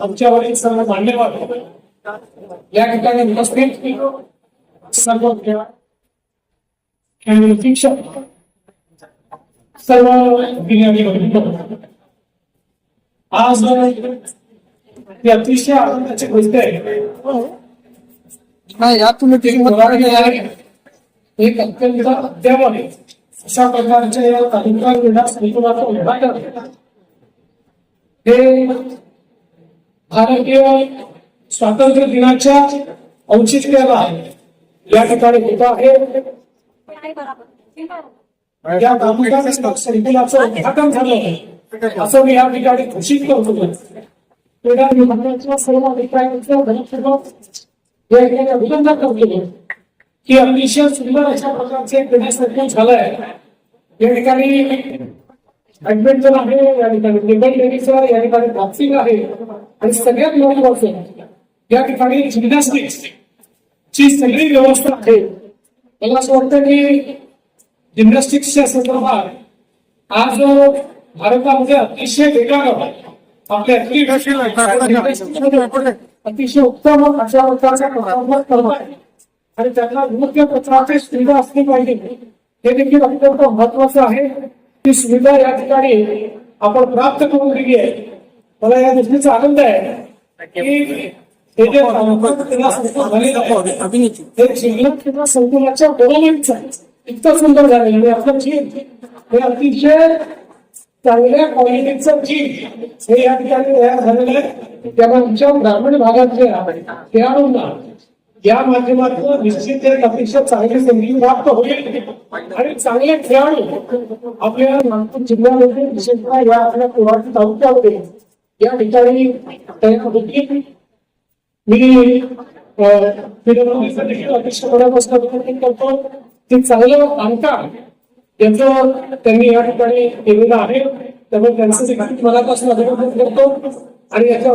आमच्यावरील सर्व मान्यवर या ठिकाणी उपस्थित सर्व शिक्षक सर्व. आज ही अतिशय आनंदाची गोष्ट आहे. यात एक अत्यंत अद्यावत अशा प्रकारच्या या तालुका क्रीडा संकुलाचं उद्घाटन. हे भारतीय स्वातंत्र्य दिनाच्या औचित्याला या ठिकाणी होत आहे. या तालुका संकुलाचं उद्घाटन झालं आहे असं मी या ठिकाणी घोषित करतो. क्रीडा विभागाच्या सर्व अधिकाऱ्यांचं धन्यवाद या ठिकाणी अभिनंदन करतो. की अतिशय सुंदर अशा प्रकारचे क्रीडा संकुल झालंय. या ठिकाणी बॅडमिंटन आहे या ठिकाणी टेबल टेनिस आहे या ठिकाणी बॉक्सिंग आहे. आणि सगळ्यात महत्वाचं म्हणजे या ठिकाणी जिम्नॅस्टिक्स ची सगळी व्यवस्था आहे. मला असं वाटतं की जिम्नॅस्टिक्सच्या संदर्भात आज भारतामध्ये अतिशय वेगानं आपले अतिशय उत्तम अशा प्रकारचा परफॉर्मन्स आणि त्यांना योग्य प्रकारची सुविधा असली पाहिजे. हे देखील अत्यंत महत्वाचं आहे. ती सुविधा या ठिकाणी आपण प्राप्त करून दिली आहे. मला या गोष्टीचा आनंद आहे की हे जे संकुल हे संकुलाच्या बरोबरीच आहे. इतकं सुंदर झालेलं आहे. आपलं जीव. हे अतिशय चांगल्या क्वालिटीचं जीव. हे या ठिकाणी तयार झालेलं आहे. त्यामुळे आमच्या ग्रामीण भागातल्या खेळाडूंना या माध्यमातून निश्चित एक अपेक्षा चांगली संधी प्राप्त होईल. आणि चांगले खेळाडू आपल्या नागपूर जिल्ह्यामध्ये विशेषतः या आपल्या कोल्हापूर तालुक्यामध्ये या ठिकाणी तयार होतील. मी फिरवणुकीचं देखील अतिशय करतो ते चांगलं अंका त्यांचं त्यांनी या ठिकाणी केलेलं आहे. त्यामुळे त्यांचं मनापासून अभिनंदन करतो. आणि याच्या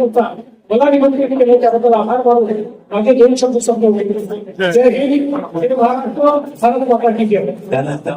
होता मला निमंत्रण केलं त्याबद्दल आभार मानून माझे दोन शब्द संपवले जय हिंद जय महाराष्ट्र भारत माता की जय